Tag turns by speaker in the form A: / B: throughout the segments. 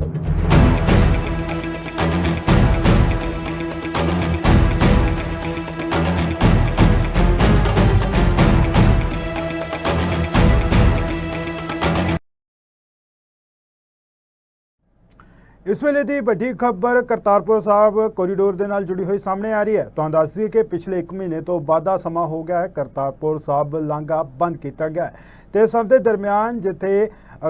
A: thank you ਇਸ ਵੇਲੇ ਦੀ ਵੱਡੀ ਖਬਰ ਕਰਤਾਰਪੁਰ ਸਾਹਿਬ ਕੋਰੀਡੋਰ ਦੇ ਨਾਲ ਜੁੜੀ ਹੋਈ ਸਾਹਮਣੇ ਆ ਰਹੀ ਹੈ। ਤੁਹਾਨੂੰ ਦੱਸ ਦਈਏ ਕਿ ਪਿਛਲੇ 1 ਮਹੀਨੇ ਤੋਂ ਵਾਧਾ ਸਮਾਂ ਹੋ ਗਿਆ ਹੈ। ਕਰਤਾਰਪੁਰ ਸਾਹਿਬ ਲਾਂਘਾ ਬੰਦ ਕੀਤਾ ਗਿਆ ਹੈ। ਤੇ ਸਭ ਦੇ ਦਰਮਿਆਨ ਜਿੱਥੇ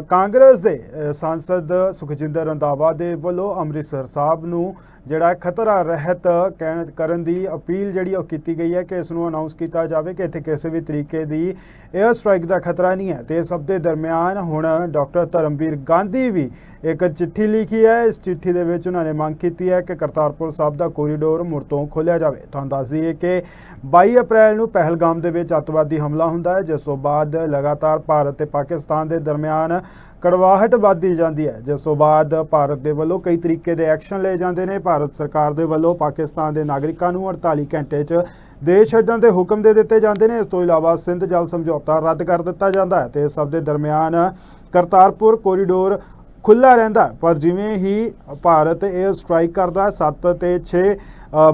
A: ਕਾਂਗਰਸ ਦੇ ਸਾਂਸਦ ਸੁਖਜਿੰਦਰ ਰੰਧਾਵਾ ਦੇ ਵੱਲੋਂ ਅੰਮ੍ਰਿਤਸਰ ਸਾਹਿਬ ਨੂੰ ਜਿਹੜਾ ਖਤਰਾ ਰਹਿਤ ਕਹਿਣ ਕਰਨ ਦੀ ਅਪੀਲ ਜਿਹੜੀ ਉਹ ਕੀਤੀ ਗਈ ਹੈ ਕਿ ਇਸ ਨੂੰ ਅਨਾਉਂਸ ਕੀਤਾ ਜਾਵੇ ਕਿ ਇੱਥੇ ਕਿਸੇ ਵੀ ਤਰੀਕੇ ਦੀ 에ਅਰ ਸਟ੍ਰਾਈਕ ਦਾ ਖਤਰਾ ਨਹੀਂ ਹੈ। ਤੇ ਸਭ ਦੇ ਦਰਮਿਆਨ ਹੁਣ ਡਾਕਟਰ ਧਰਮਵੀਰ ਗਾਂਧੀ ਵੀ ਇੱਕ ਚਿੱਠੀ ਲਿਖੀ ਹੈ। ਇਸ ਚਿੱਠੀ ਦੇ ਵਿੱਚ ਉਹਨਾਂ ਨੇ ਮੰਗ ਕੀਤੀ ਹੈ ਕਿ ਕਰਤਾਰਪੁਰ ਸਾਹਿਬ ਦਾ ਕੋਰੀਡੋਰ ਮੁੜ ਤੋਂ ਖੋਲ੍ਹਿਆ ਜਾਵੇ। ਤੁਹਾਨੂੰ ਦੱਸ ਦਈਏ ਕਿ 22 ਅਪ੍ਰੈਲ ਨੂੰ ਪਹਿਲਗਾਮ ਦੇ ਵਿੱਚ ਅੱਤਵਾਦੀ ਹਮਲਾ ਹੁੰਦਾ ਹੈ, ਜਿਸ ਤੋਂ ਬਾਅਦ ਲਗਾਤਾਰ ਭਾਰਤ ਤੇ ਪਾਕਿਸਤਾਨ ਦੇ ਦਰਮਿਆਨ ਕੜਵਾਹਟ ਵੱਧਦੀ ਜਾਂਦੀ ਹੈ। ਜਿਸ ਤੋਂ ਬਾਅਦ ਭਾਰਤ ਦੇ ਵੱਲੋਂ ਕਈ ਤਰੀਕੇ ਦੇ ਐਕਸ਼ਨ ਲਏ ਜਾਂਦੇ ਨੇ। ਭਾਰਤ ਸਰਕਾਰ ਦੇ ਵੱਲੋਂ ਪਾਕਿਸਤਾਨ ਦੇ ਨਾਗਰਿਕਾਂ ਨੂੰ 48 ਘੰਟੇ 'ਚ ਦੇਸ਼ ਛੱਡਣ ਦੇ ਹੁਕਮ ਦੇ ਦਿੱਤੇ ਜਾਂਦੇ ਨੇ। ਇਸ ਤੋਂ ਇਲਾਵਾ ਸਿੰਧ ਜਲ ਸਮਝੌਤਾ ਰੱਦ ਕਰ ਦਿੱਤਾ ਜਾਂਦਾ ਹੈ ਤੇ ਸਭ ਦੇ ਦਰਮਿਆਨ ਕਰਤਾਰਪੁਰ ਕੋਰੀਡੋਰ ਖੁੱਲਾ ਰਹਿੰਦਾ ਪਰ ਜਿਵੇਂ ਹੀ ਭਾਰਤ ਇਹ ਸਟ੍ਰਾਈਕ ਕਰਦਾ ਹੈ, 7 ਤੇ 6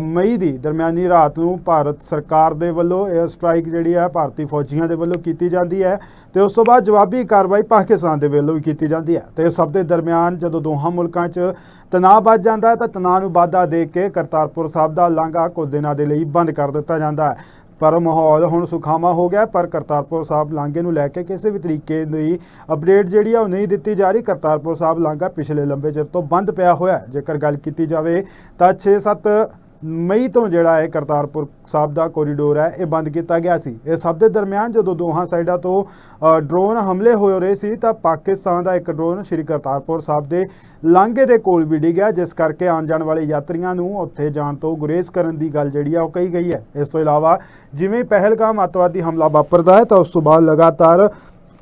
A: ਮਈ ਦੀ ਦਰਮਿਆਨੀ ਰਾਤ ਨੂੰ ਭਾਰਤ ਸਰਕਾਰ ਦੇ ਵੱਲੋਂ ਇਹ ਸਟ੍ਰਾਈਕ ਜਿਹੜੀ ਹੈ ਭਾਰਤੀ ਫੌਜੀਆਂ ਦੇ ਵੱਲੋਂ ਕੀਤੀ ਜਾਂਦੀ ਹੈ ਤੇ ਉਸ ਤੋਂ ਬਾਅਦ ਜਵਾਬੀ ਕਾਰਵਾਈ ਪਾਕਿਸਤਾਨ ਦੇ ਵੱਲੋਂ ਵੀ ਕੀਤੀ ਜਾਂਦੀ ਹੈ। ਤੇ ਸਭ ਦੇ ਦਰਮਿਆਨ ਜਦੋਂ ਦੋਹਾਂ ਮੁਲਕਾਂ 'ਚ ਤਣਾਅ ਵੱਧ ਜਾਂਦਾ ਹੈ ਤਾਂ ਤਣਾਅ ਨੂੰ ਵਾਧਾ ਦੇ ਕੇ ਕਰਤਾਰਪੁਰ ਸਾਹਿਬ ਦਾ ਲਾਂਘਾ ਕੁਝ ਦਿਨਾਂ ਦੇ ਲਈ ਬੰਦ ਕਰ ਦਿੱਤਾ ਜਾਂਦਾ ਹੈ। ਪਰ ਮਾਹੌਲ ਹੁਣ ਸੁਖਾਵਾਂ ਹੋ ਗਿਆ ਪਰ ਕਰਤਾਰਪੁਰ ਸਾਹਿਬ ਲਾਂਘੇ ਨੂੰ ਲੈ ਕੇ ਕਿਸੇ ਵੀ ਤਰੀਕੇ ਦੀ ਅਪਡੇਟ ਜਿਹੜੀ ਆ ਉਹ ਨਹੀਂ ਦਿੱਤੀ ਜਾ ਰਹੀ। ਕਰਤਾਰਪੁਰ ਸਾਹਿਬ ਲਾਂਘਾ ਪਿਛਲੇ ਲੰਬੇ ਚਿਰ ਤੋਂ ਬੰਦ ਪਿਆ ਹੋਇਆ ਜੇਕਰ ਗੱਲ ਕੀਤੀ ਜਾਵੇ ਤਾਂ 6-7 ਮਈ ਤੋਂ ਜਿਹੜਾ ਹੈ ਕਰਤਾਰਪੁਰ ਸਾਹਿਬ ਦਾ ਕੋਰੀਡੋਰ ਹੈ, ਇਹ ਬੰਦ ਕੀਤਾ ਗਿਆ ਸੀ। ਇਸ ਸਭ ਦੇ ਦਰਮਿਆਨ ਜਦੋਂ ਦੋਹਾਂ ਸਾਈਡਾਂ ਤੋਂ ਡਰੋਨ ਹਮਲੇ ਹੋ ਰਹੇ ਸੀ, ਤਾਂ ਪਾਕਿਸਤਾਨ ਦਾ ਇੱਕ ਡਰੋਨ ਸ਼੍ਰੀ ਕਰਤਾਰਪੁਰ ਸਾਹਿਬ ਦੇ ਲਾਂਘੇ ਦੇ ਕੋਲ ਵੀ ਡਿੱਗਿਆ, ਜਿਸ ਕਰਕੇ ਆਉਣ ਜਾਣ ਵਾਲੇ ਯਾਤਰੀਆਂ ਨੂੰ ਉੱਥੇ ਜਾਣ ਤੋਂ ਗੁਰੇਜ਼ ਕਰਨ ਦੀ ਗੱਲ ਜਿਹੜੀ ਆ, ਉਹ ਕਹੀ ਗਈ ਹੈ। ਇਸ ਤੋਂ ਇਲਾਵਾ ਜਿਵੇਂ ਪਹਿਲਗਾਮ ਅੱਤਵਾਦੀ ਹਮਲਾ ਵਾਪਰਦਾ ਹੈ, ਤਾਂ ਉਸ ਤੋਂ ਬਾਅਦ ਲਗਾਤਾਰ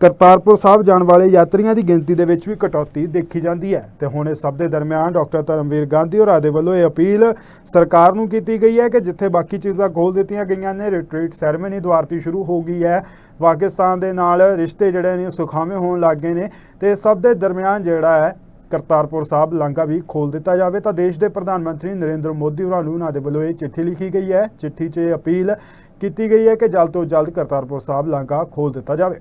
A: ਕਰਤਾਰਪੁਰ ਸਾਹਿਬ ਜਾਣ ਵਾਲੇ ਯਾਤਰੀਆਂ ਦੀ ਗਿਣਤੀ ਦੇ ਵਿੱਚ ਵੀ ਕਟੌਤੀ ਦੇਖੀ ਜਾਂਦੀ ਹੈ। ਤੇ ਹੁਣ ਇਸ ਸਭ ਦੇ ਦਰਮਿਆਨ ਡਾਕਟਰ ਧਰਮਵੀਰ ਗਾਂਧੀ ਹੋਰਾਂ ਦੇ ਵੱਲੋਂ ਇਹ ਅਪੀਲ ਸਰਕਾਰ ਨੂੰ ਕੀਤੀ ਗਈ ਹੈ ਕਿ ਜਿੱਥੇ ਬਾਕੀ ਚੀਜ਼ਾਂ ਖੋਲ ਦਿੱਤੀਆਂ ਗਈਆਂ ਨੇ ਰਿਟਰੀਟ ਸੈਰੇਮਨੀ ਦੁਆਰਤੀ ਸ਼ੁਰੂ ਹੋ ਗਈ ਹੈ। ਪਾਕਿਸਤਾਨ ਦੇ ਨਾਲ ਰਿਸ਼ਤੇ ਜਿਹੜੇ ਨੇ ਉਹ ਸੁਖਾਵੇਂ ਹੋਣ ਲੱਗ ਗਏ ਨੇ ਤੇ ਸਭ ਦੇ ਦਰਮਿਆਨ ਜਿਹੜਾ ਹੈ ਕਰਤਾਰਪੁਰ ਸਾਹਿਬ ਲਾਂਘਾ ਵੀ ਖੋਲ ਦਿੱਤਾ ਜਾਵੇ ਤਾਂ ਦੇਸ਼ ਦੇ ਪ੍ਰਧਾਨ ਮੰਤਰੀ ਨਰਿੰਦਰ ਮੋਦੀ ਹੋਰਾਂ ਨੂੰ ਉਹਨਾਂ ਦੇ ਵੱਲੋਂ ਇਹ ਚਿੱਠੀ ਲਿਖੀ ਗਈ ਹੈ। ਚਿੱਠੀ 'ਚ ਇਹ ਅਪੀਲ ਕੀਤੀ ਗਈ ਹੈ ਕਿ ਜਲਦ ਤੋਂ ਜਲਦ ਕਰਤਾਰਪੁਰ ਸਾਹਿਬ ਲਾਂਘਾ ਖੋਲ ਦਿੱਤਾ ਜਾਵੇ।